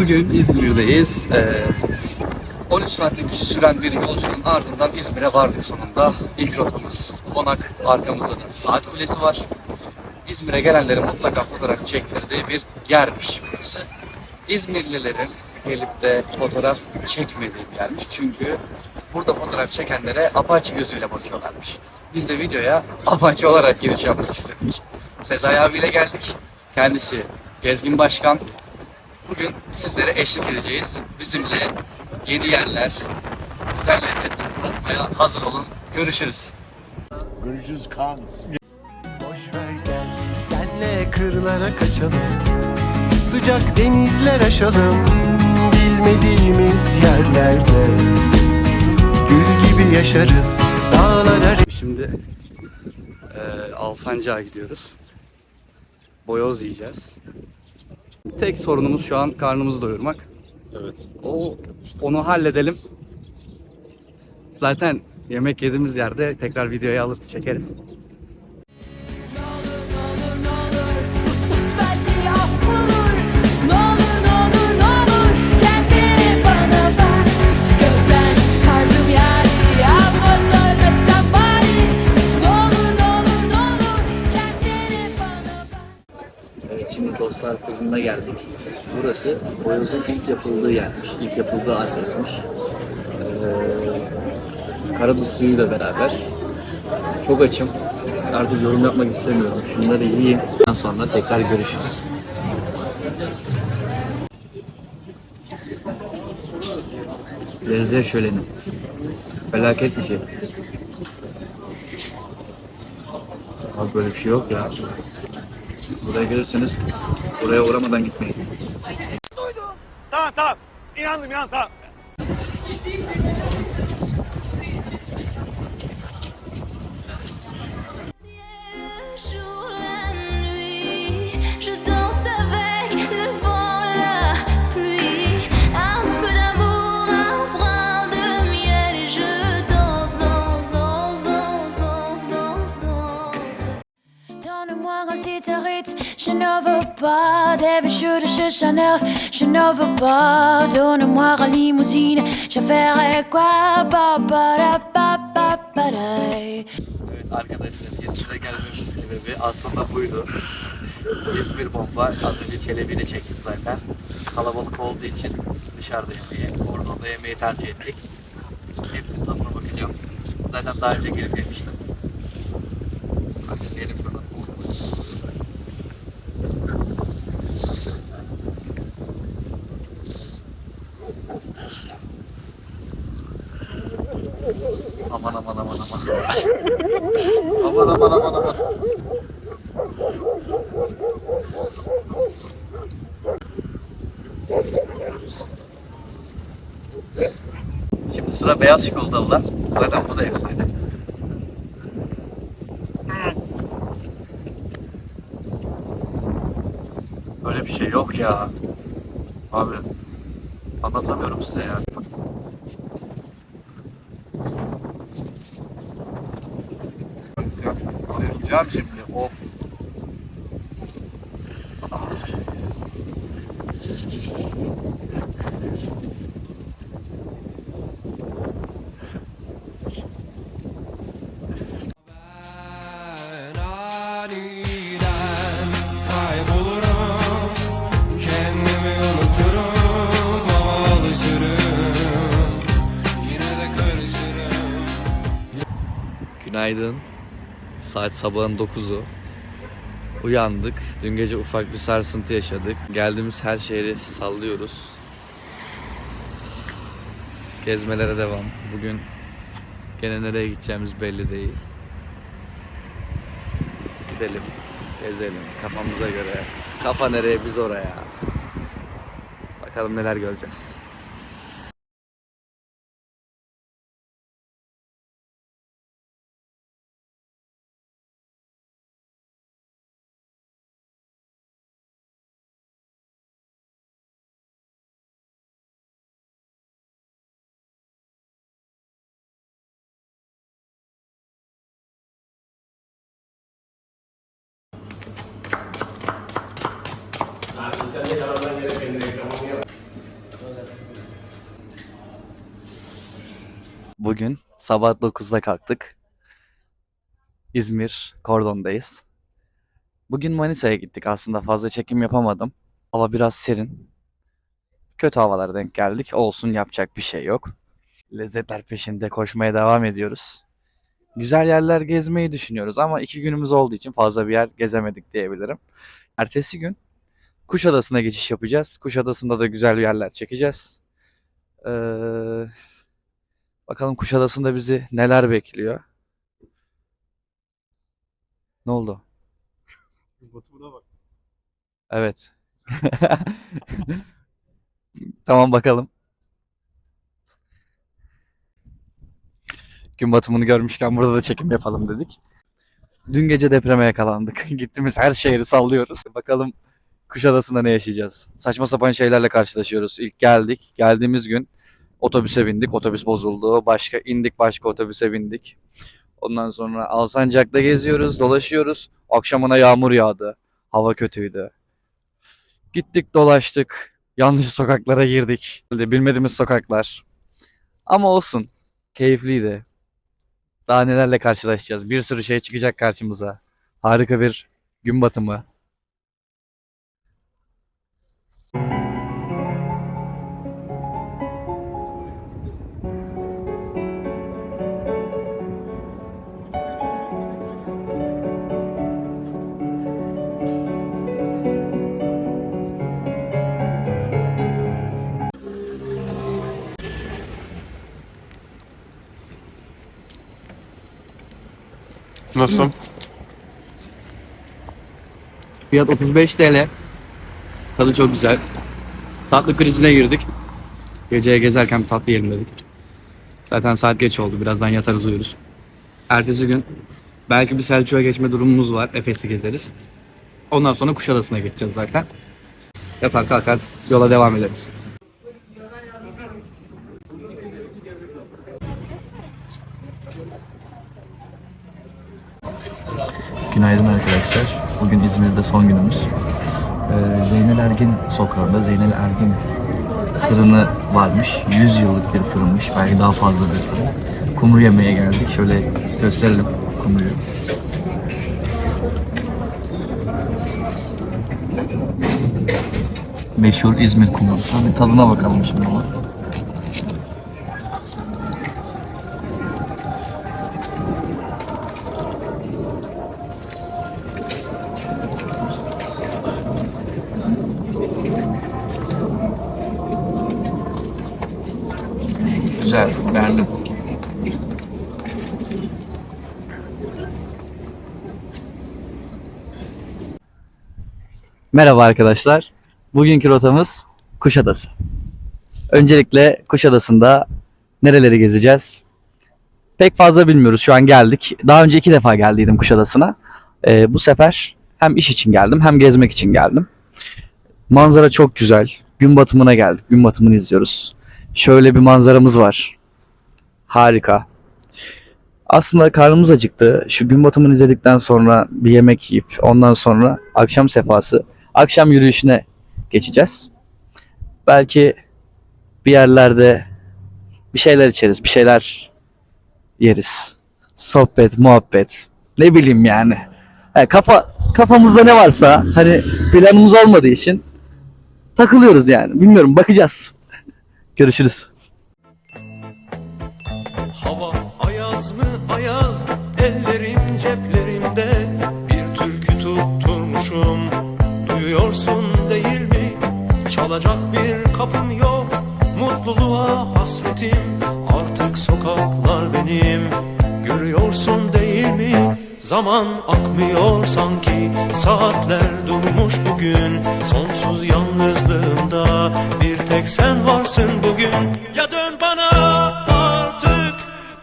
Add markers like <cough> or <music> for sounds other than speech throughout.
Bugün İzmir'deyiz. Ee, 13 saatlik süren bir yolculuğun ardından İzmir'e vardık sonunda. İlk rotamız Konak, arkamızda da Saat Kulesi var. İzmir'e gelenlerin mutlaka fotoğraf çektirdiği bir yermiş burası. İzmirlilerin gelip de fotoğraf çekmediği bir yermiş. Çünkü burada fotoğraf çekenlere apaçı gözüyle bakıyorlarmış. Biz de videoya apaçı olarak giriş yapmak istedik. Sezai abiyle geldik. Kendisi Gezgin Başkan. Bugün sizlere eşlik edeceğiz. Bizimle yeni yerler, güzel lezzetler tatmaya hazır olun. Görüşürüz. Görüşürüz Kans. Boş ver gel senle kırlara kaçalım Sıcak denizler aşalım Bilmediğimiz yerlerde Gül gibi yaşarız Dağlara Şimdi eee Alsancak'a gidiyoruz. Boyoz yiyeceğiz. Tek sorunumuz şu an karnımızı doyurmak. Evet. O onu halledelim. Zaten yemek yediğimiz yerde tekrar videoya alır çekeriz. Fırınına geldik. Burası boyozun ilk yapıldığı yermiş. İlk yapıldığı adresmiş. Ee, Karadut suyuyla beraber. Çok açım. Artık yorum yapmak istemiyorum. Şunları yiyeyim. Ondan sonra tekrar görüşürüz. Lezzet şöleni. Felaket bir şey. Abi böyle bir şey yok ya. Buraya gelirseniz buraya uğramadan gitmeyin. Tamam tamam. İnandım inan tamam. Chanel, je ne veux pas. Donne-moi un limousine, je ferai quoi? Ba, ba, da, ba, ba, ba, da. Arkadaşlar İzmir'e gelmemiz sebebi aslında buydu. İzmir bomba. Az önce Çelebi ile çektik zaten. Kalabalık olduğu için dışarıda yemeği, orada yemeği tercih ettik. Hepsinin tadına bakacağım. Zaten daha önce gelip yemiştim. Hadi yiyelim şunu. Beyaz çikolatalılar. Zaten bu da efsane. Böyle bir şey yok ya. Abi. Anlatamıyorum size ya. Bayılacağım şimdi. Of. Günaydın. Saat sabahın 9'u. Uyandık. Dün gece ufak bir sarsıntı yaşadık. Geldiğimiz her şehri sallıyoruz. Gezmelere devam. Bugün gene nereye gideceğimiz belli değil. Gidelim, gezelim kafamıza göre. Kafa nereye biz oraya. Bakalım neler göreceğiz. Bugün sabah 9'da kalktık. İzmir Kordon'dayız. Bugün Manisa'ya gittik. Aslında fazla çekim yapamadım. Hava biraz serin. Kötü havalara denk geldik. Olsun yapacak bir şey yok. Lezzetler peşinde koşmaya devam ediyoruz. Güzel yerler gezmeyi düşünüyoruz ama iki günümüz olduğu için fazla bir yer gezemedik diyebilirim. Ertesi gün Kuşadası'na geçiş yapacağız. Kuşadası'nda da güzel yerler çekeceğiz. Ee, bakalım Kuşadası'nda bizi neler bekliyor. Ne oldu? Batımına bak. Evet. <laughs> Tamam bakalım. Gün batımını görmüşken burada da çekim yapalım dedik. Dün gece depreme yakalandık. <laughs> Gittiğimiz her şehri sallıyoruz. Bakalım Kuşadası'nda ne yaşayacağız? Saçma sapan şeylerle karşılaşıyoruz. İlk geldik. Geldiğimiz gün otobüse bindik. Otobüs bozuldu. Başka indik başka otobüse bindik. Ondan sonra Alsancak'ta geziyoruz, dolaşıyoruz. Akşamına yağmur yağdı. Hava kötüydü. Gittik dolaştık. Yanlış sokaklara girdik. Bilmediğimiz sokaklar. Ama olsun. Keyifliydi. Daha nelerle karşılaşacağız. Bir sürü şey çıkacak karşımıza. Harika bir gün batımı. Nasıl? Fiyat 35 TL. Tadı çok güzel. Tatlı krizine girdik. Geceye gezerken bir tatlı yiyelim dedik. Zaten saat geç oldu. Birazdan yatarız uyuruz. Ertesi gün belki bir Selçuk'a geçme durumumuz var. Efes'i gezeriz. Ondan sonra Kuşadası'na geçeceğiz zaten. Yatar kalkar yola devam ederiz. Günaydın arkadaşlar. Bugün İzmir'de son günümüz. Ee, Zeynel Ergin sokağında Zeynel Ergin fırını varmış. 100 yıllık bir fırınmış. Belki daha fazla bir fırın. Kumru yemeye geldik. Şöyle gösterelim kumruyu. Meşhur İzmir kumrusu. Bir tadına bakalım şimdi ama. Merhaba arkadaşlar. Bugünkü rotamız Kuşadası. Öncelikle Kuşadası'nda nereleri gezeceğiz? Pek fazla bilmiyoruz. Şu an geldik. Daha önce iki defa geldiydim Kuşadası'na. Ee, bu sefer hem iş için geldim hem gezmek için geldim. Manzara çok güzel. Gün batımına geldik. Gün batımını izliyoruz. Şöyle bir manzaramız var. Harika. Aslında karnımız acıktı. Şu gün batımını izledikten sonra bir yemek yiyip ondan sonra akşam sefası, akşam yürüyüşüne geçeceğiz. Belki bir yerlerde bir şeyler içeriz, bir şeyler yeriz. Sohbet, muhabbet. Ne bileyim yani. Ha, kafa kafamızda ne varsa hani planımız olmadığı için takılıyoruz yani. Bilmiyorum bakacağız. <laughs> Görüşürüz. Çalacak bir kapım yok Mutluluğa hasretim. Artık sokaklar benim Görüyorsun değil mi? Zaman akmıyor sanki Saatler durmuş bugün. Sonsuz yalnızlığımda Bir tek sen varsın bugün. Ya dön bana artık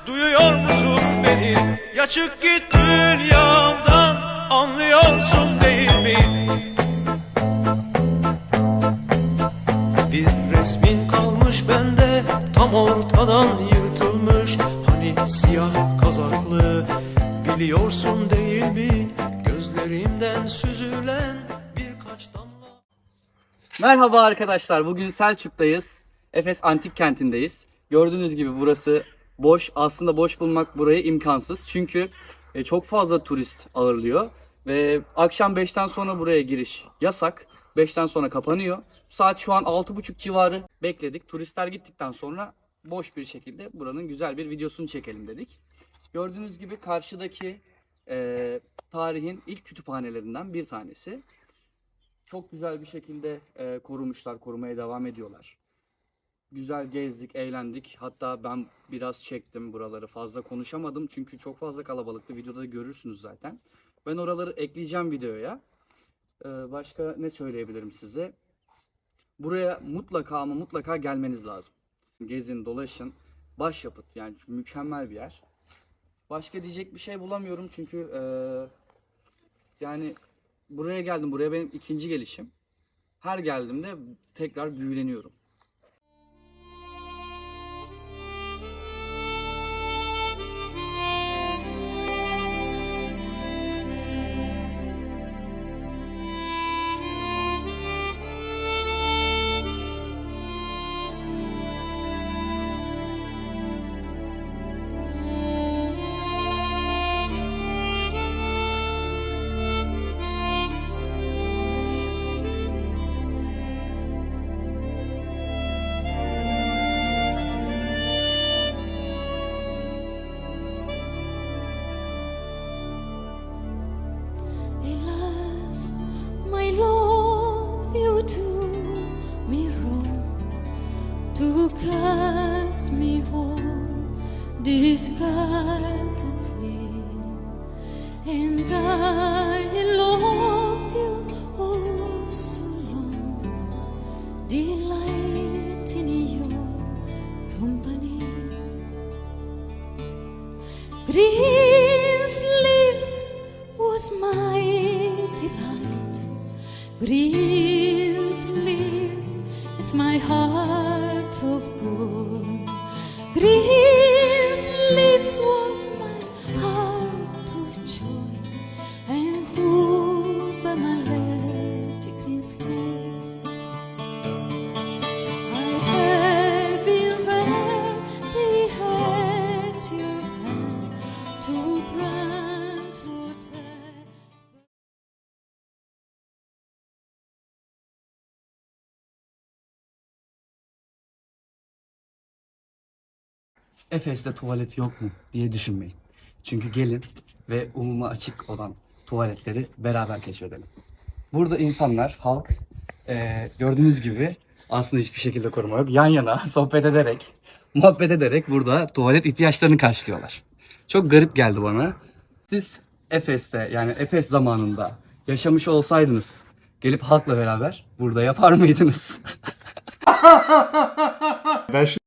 Duyuyor musun beni? Ya çık git dünyamdan ortadan yırtılmış Hani siyah kazaklı Biliyorsun değil mi Gözlerimden süzülen Birkaç damla Merhaba arkadaşlar. Bugün Selçuk'tayız. Efes Antik Kenti'ndeyiz. Gördüğünüz gibi burası boş aslında boş bulmak burayı imkansız. Çünkü e, çok fazla turist ağırlıyor ve akşam 5'ten sonra buraya giriş yasak. 5'ten sonra kapanıyor. Saat şu an 6.30 civarı bekledik. Turistler gittikten sonra boş bir şekilde buranın güzel bir videosunu çekelim dedik. Gördüğünüz gibi karşıdaki e, tarihin ilk kütüphanelerinden bir tanesi. Çok güzel bir şekilde e, korumuşlar, korumaya devam ediyorlar. Güzel gezdik, eğlendik. Hatta ben biraz çektim buraları. Fazla konuşamadım çünkü çok fazla kalabalıktı. Videoda da görürsünüz zaten. Ben oraları ekleyeceğim videoya. Ee, başka ne söyleyebilirim size? Buraya mutlaka ama mutlaka gelmeniz lazım. Gezin, dolaşın. Başyapıt yani mükemmel bir yer. Başka diyecek bir şey bulamıyorum çünkü eee, yani buraya geldim. Buraya benim ikinci gelişim. Her geldiğimde tekrar büyüleniyorum. My heart of gold. Efes'te tuvalet yok mu diye düşünmeyin. Çünkü gelin ve umuma açık olan tuvaletleri beraber keşfedelim. Burada insanlar, halk eee, gördüğünüz gibi aslında hiçbir şekilde koruma yok. Yan yana <laughs> sohbet ederek, muhabbet ederek burada tuvalet ihtiyaçlarını karşılıyorlar. Çok garip geldi bana. Siz Efes'te yani Efes zamanında yaşamış olsaydınız gelip halkla beraber burada yapar mıydınız? <laughs> Ben şu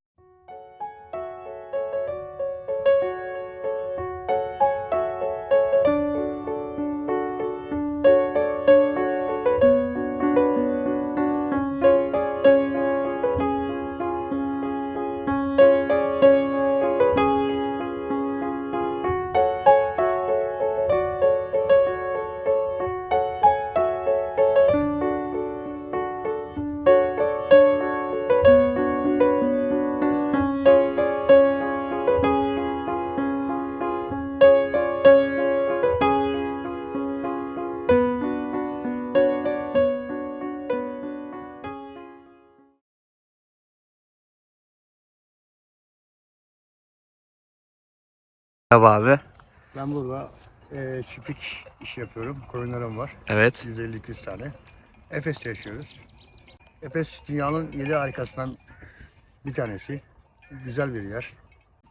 Merhaba abi. Ben burada e, çiftlik iş yapıyorum. Koyunlarım var. Evet. 150-200 tane. Efes'te yaşıyoruz. Efes dünyanın yedi harikasından bir tanesi. Güzel bir yer.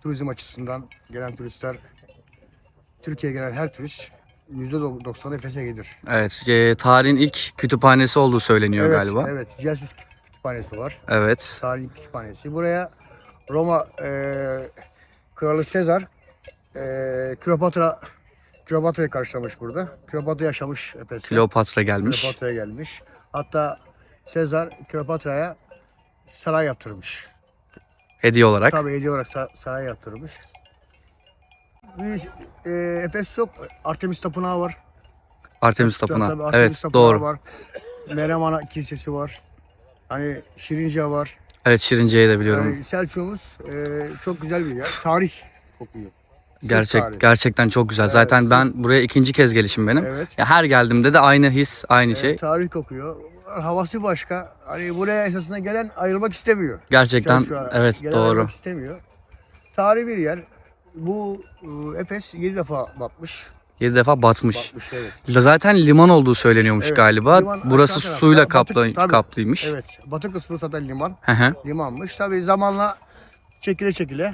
Turizm açısından gelen turistler, Türkiye'ye gelen her turist %90 Efes'e gelir. Evet, e, tarihin ilk kütüphanesi olduğu söyleniyor evet, galiba. Evet, Celsus Kütüphanesi var. Evet. Tarihin kütüphanesi. Buraya Roma e, Kralı Sezar e, Kleopatra Kleopatra'yı karşılamış burada. Kleopatra yaşamış Efes'te. Kleopatra gelmiş. Kleopatra'ya gelmiş. Hatta Sezar Kleopatra'ya saray yaptırmış. Hediye olarak. Tabii hediye olarak sa- saray yaptırmış. Bir, e, Efes çok Artemis Tapınağı var. Artemis Tapınağı. tabii, Artemis evet, Tapınağı doğru. Var. Meryem Ana Kilisesi var. Hani Şirince var. Evet Şirince'yi de biliyorum. Yani Selçuk'umuz e, çok güzel bir yer. Tarih kokuyor. Gerçek gerçekten çok güzel. Evet, Zaten ben buraya ikinci kez gelişim benim. Evet. Ya her geldiğimde de aynı his, aynı Evet, şey. tarih kokuyor. Havası başka. Hani buraya esasında gelen ayrılmak istemiyor. Gerçekten Selçuk'a evet gelen doğru. istemiyor. Tarihi bir yer. Bu e, Efes 7 defa batmış. 7 defa batmış. Batmış evet. Zaten liman olduğu söyleniyormuş Evet, galiba. liman Burası suyla Batık- kaplı, tabii. kaplıymış. Evet. Batı kısmı zaten liman. Hı hı. Limanmış. Tabii zamanla çekile çekile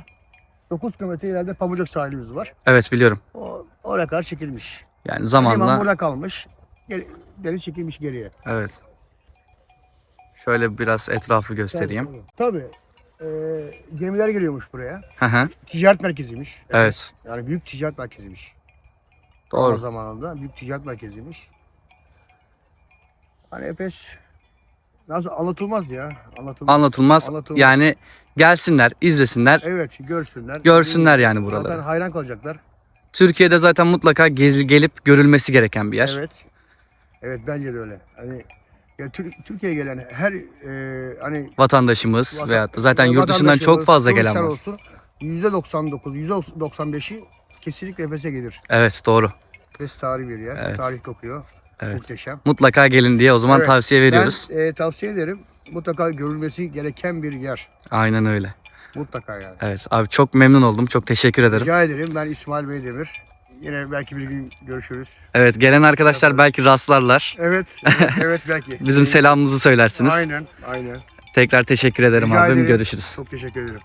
9 kilometre ileride Pamucuk sahilimiz var. Evet biliyorum. O oraya kadar çekilmiş. Yani Liman zamanla burada kalmış. Geri, deniz çekilmiş geriye. evet. Şöyle biraz etrafı göstereyim. Tabii. Ee, gemiler geliyormuş buraya. Hı hı. Ticaret merkeziymiş. Evet. Yani büyük ticaret merkeziymiş. Doğru. zamanında büyük ticaret merkeziymiş. Hani Efes nasıl anlatılmaz ya. Anlatılmaz. Anlatılmaz. Anlatılmaz. Yani gelsinler, izlesinler. Evet görsünler. Görsünler yani buraları. Zaten hayran kalacaklar. Türkiye'de zaten mutlaka gezi gelip görülmesi gereken bir yer. Evet. Evet bence de öyle. Hani ya Tür- Türkiye'ye gelen her e, hani Vatandaşımız vatan- da zaten yurt dışından çok fazla gelen var. olsun. %99, %95'i kesinlikle Efes'e gelir. Evet doğru. Efes tarihi bir yer. Evet. Tarih kokuyor. Evet. Muhteşem. Mutlaka gelin diye o zaman Evet, tavsiye veriyoruz. Ben e, tavsiye ederim. Mutlaka görülmesi gereken bir yer. Aynen öyle. Mutlaka yani. Evet abi çok memnun oldum. Çok teşekkür ederim. Rica ederim. Ben İsmail Beydemir. Yine belki bir gün görüşürüz. Evet gelen arkadaşlar belki rastlarlar. Evet, <laughs> evet, evet belki. Bizim selamımızı söylersiniz. Aynen, aynen. Tekrar teşekkür ederim Rica abim. ederim. Görüşürüz. Çok teşekkür ederim.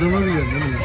Adama biliyorum değil mi?